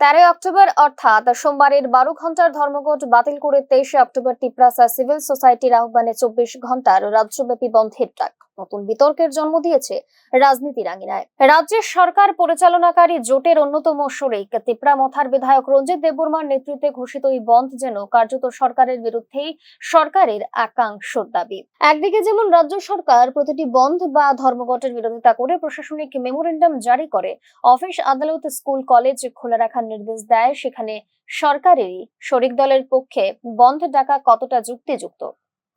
তেরোই অক্টোবর, অর্থাৎ সোমবারের বারো ঘণ্টার ধর্মঘট বাতিল করে তেইশে অক্টোবর টিপ্রাসা সিভিল সোসাইটির আহ্বানে চব্বিশ ঘণ্টার রাজ্যব্যাপী বন্ধের ডাক। নতুন বিতর্কের জন্ম দিয়েছে রাজনীতির আঙিনায় রাজ্যের সরকার পরিচালনাকারী জোটের অন্যতম শরিক তিপ্রা মথার বিধায়ক রঞ্জিত দেববর্মার নেতৃত্বে ঘোষিত এই বন্ধ যেন কার্যত সরকারের বিরুদ্ধেই সরকারের একাংশর দাবি। একদিকে যেমন রাজ্য সরকার প্রতিটি বন্ধ বা ধর্মঘটের বিরোধিতা করে প্রশাসনিক মেমোরেন্ডাম জারি করে, অফিস, আদালত, স্কুল, কলেজ খোলা রাখার নির্দেশ দেয়, সেখানে সরকারেরই শরিক দলের পক্ষে বন্ধ ডাকা কতটা যুক্তিযুক্ত,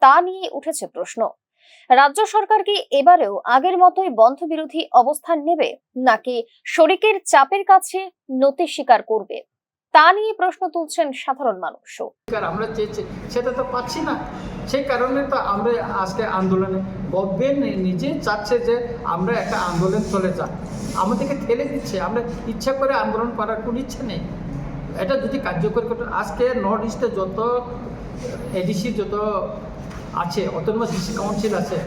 তা নিয়ে উঠেছে প্রশ্ন। রাজ্য সরকার কি এবারেও আগের মতোই বন্ধ বিরোধী অবস্থান নেবে? নাকি শরিকের চাপের কাছে নতি স্বীকার করবে? তা নিয়ে প্রশ্ন তুলছেন সাধারণ অধিকার আমরা চেয়েছি, সেটা তো পাচ্ছি না। সেই কারণে তো আমরা আজকে আন্দোলনে, গভর্নমেন্ট নিজে চাচ্ছে যে আমরা একটা আন্দোলন চলে যাক। আমাদেরকে ঠেলে দিচ্ছে, আমরা ইচ্ছা করে আন্দোলন করার কোনো ইচ্ছে নেই। এটা যদি কার্যকর করতে আজকে নর্থ ইস্টে যত এডিসি যত আছে অটোনমাস ডিস্ট্রিক্ট কাউন্সিল আছে।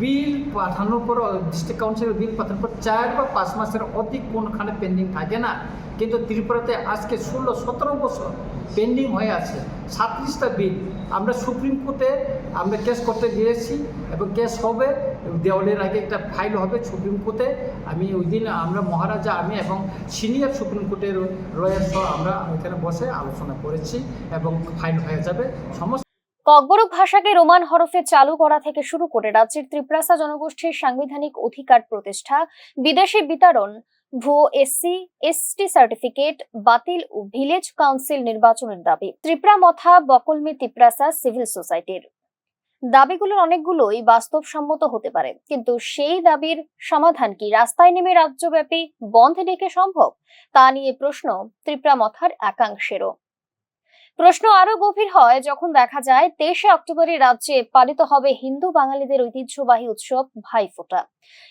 বিল পাঠানোর পর ডিস্ট্রিক্ট কাউন্সিলের বিল পাঠানোর পর চার বা পাঁচ মাসের অধিক কোনখানে পেন্ডিং থাকে না। কিন্তু ত্রিপুরাতে আজকে ষোলো, সতেরো বছর পেন্ডিং হয়ে আছে। সাতত্রিশটা বিল আমরা সুপ্রিম কোর্টে আমরা কেস করতে দিয়েছি এবং কেস হবে। দেওয়ালের আগে একটা ফাইল হবে সুপ্রিম কোর্টে। আমি ওই দিন আমরা মহারাজা, আমি এবং সিনিয়র সুপ্রিম কোর্টের লয়ার সহ আমরা ওইখানে বসে আলোচনা করেছি এবং ফাইল হয়ে যাবে। সমস্ত ককবরক ভাষাকে রোমান হরফে চালু করা থেকে শুরু করে রাজ্যের ত্রিপ্রাসা জনগোষ্ঠীর সাংবিধানিক অধিকার প্রতিষ্ঠা, বিদেশি বিতরণ, ভুয়ো এসসি, এসটি সার্টিফিকেট, বাতিল ও ভিলেজ কাউন্সিল নির্বাচনের দাবি। ত্রিপুরা মথা, বকলমি ত্রিপ্রাসা সিভিল সোসাইটির। দাবিগুলোর অনেকগুলোই বাস্তবসম্মত হতে পারে, কিন্তু সেই দাবির সমাধান কি রাস্তায় নেমে রাজ্যব্যাপী বন্ধ ডেকে সম্ভব? তা নিয়ে প্রশ্ন ত্রিপুরা মথার একাংশেরও। প্রশ্ন আরও গভীর হয়, যখন দেখা যায় তেইশে অক্টোবরে রাজ্যে পালিত হবে হিন্দু বাঙালিদের ঐতিহ্যবাহী উৎসব ভাইফোঁটা।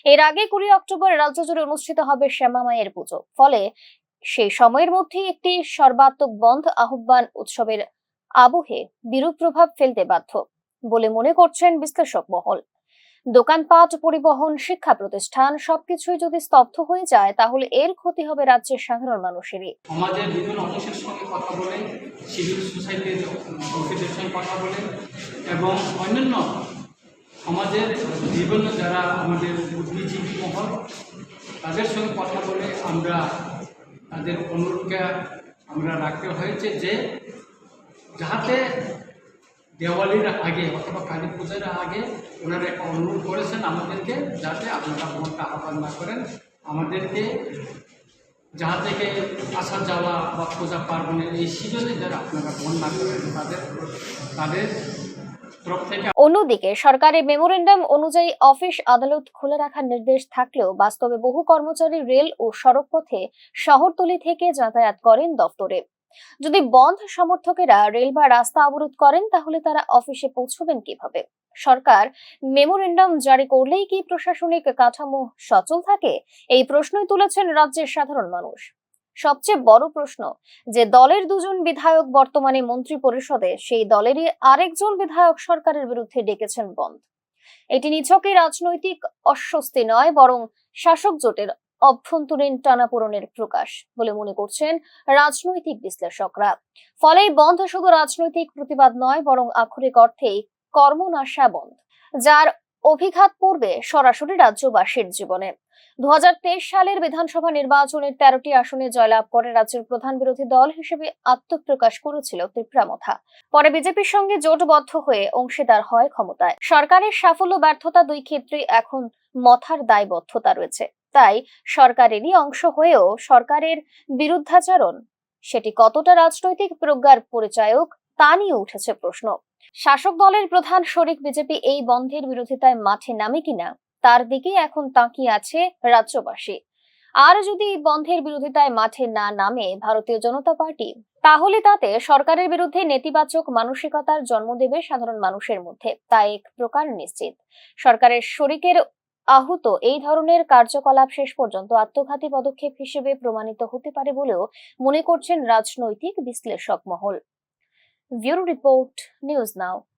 এর আগে কুড়ি অক্টোবর রাজ্য জুড়ে অনুষ্ঠিত হবে শ্যামা মায়ের পুজো। ফলে সেই সময়ের মধ্যে একটি সর্বাত্মক বন্ধ আহ্বান উৎসবের আবহে বিরূপ প্রভাব ফেলতে বাধ্য বলে মনে করছেন বিশ্লেষক মহল। দোকানপাট, পরিবহন, শিক্ষা প্রতিষ্ঠান, সবকিছুই যদি স্তব্ধ হয়ে যায়, তাহলে এর ক্ষতি হবে রাজ্যের সাধারণ মানুষেরই। সমাজের বিভিন্ন অংশের সঙ্গে কথা বলে, সিভিল সোসাইটির সঙ্গে কথা বলে এবং অন্যান্য সমাজের বিভিন্ন যারা আমাদের বুদ্ধিজীবী মহল, তাদের সঙ্গে কথা বলে আমরা তাদের অনুরোধকে আমরা রাখতে হয়েছে যে যাহাতে দেওয়ালির আগে অথবা কালী পূজার আগে ওনারা একটা অনুরোধ করেছেন আমাদেরকে যাতে আপনারা মনটা আহ্বান না করেন। আমাদেরকে যাহা থেকে আসা যাওয়া বা পূজা পার্বণের এই সিজনে যারা আপনারা মন না করেন, তাদের তাদের অন্যদিকে সরকারের মেমোরেন্ডাম অনুযায়ী অফিস আদালত খুলে রাখার নির্দেশ থাকলেও বাস্তবে বহু কর্মচারী রেল ও সড়কপথে শহরতলি থেকে যাতায়াত করেন দফতরে। যদি বন্ধ সমর্থকেরা রেল বা রাস্তা অবরোধ করেন, তাহলে তারা অফিসে পৌঁছবেন কীভাবে? সরকার মেমোরেন্ডাম জারি করলেই কি প্রশাসনিক কাঠামো সচল থাকে? এই প্রশ্নই তুলেছেন রাজ্যের সাধারণ মানুষ। সবচেয়ে বড় প্রশ্ন, যে দলের দুজন বিধায়ক বর্তমানে মন্ত্রী পরিষদে সেই দলেরই আরেকজন বিধায়ক সরকারের বিরুদ্ধে ডেকেছেন বন্ধ। এটি নিছকই রাজনৈতিক অস্বস্তি নয়, বরং শাসক জোটের অভ্যন্তরীণ টানাপোড়েনের প্রকাশ বলে মনে করছেন রাজনৈতিক বিশ্লেষকরা। ফলে বন্ধ শুধু রাজনৈতিক প্রতিবাদ নয়, বরং আক্ষরিক অর্থেই কর্মনাশা বন্ধ, যার অভিঘাত পড়বে সরাসরি রাজ্যবাসীর জীবনে। দুহাজার তেইশ সালের বিধানসভা নির্বাচনের তেরোটি আসনে জয়লাভ করে রাজ্যের প্রধান বিরোধী দল হিসেবে আত্মপ্রকাশ করেছিল ত্রিপুরা মথা। পরে বিজেপির সঙ্গে জোটবদ্ধ হয়ে অংশীদার হয় ক্ষমতায়। সরকারের সাফল্য, ব্যর্থতা দুই ক্ষেত্রেই এখন মথার দায়বদ্ধতা রয়েছে। তাই সরকারেরই অংশ হয়েও সরকারের বিরুদ্ধাচরণ। সেটি কতটা রাজনৈতিক প্রজ্ঞার পরিচায়ক তা নিয়ে উঠেছে প্রশ্ন। শাসক দলের প্রধান শরিক বিজেপি এই বন্ধের বিরোধিতায় মাঠে নামে কিনা, তার দিকে এখন তাকিয়ে আছে রাজ্যবাসী। আর যদি বন্ধের বিরোধিতায় মাঠে না নামে ভারতীয় জনতা পার্টি, তাহলে তাতে সরকারের বিরুদ্ধে নেতিবাচক মানসিকতার জন্ম দেবে সাধারণ মানুষের মধ্যে, তা এক প্রকার নিশ্চিত। সরকারের শরিকের আহত। এই ধরনের কার্যকলাপ শেষ পর্যন্ত আত্মঘাতী পদক্ষেপ হিসেবে প্রমাণিত হতে পারে বলেও মনে করছেন রাজনৈতিক বিশ্লেষক মহল। Bureau report, news now.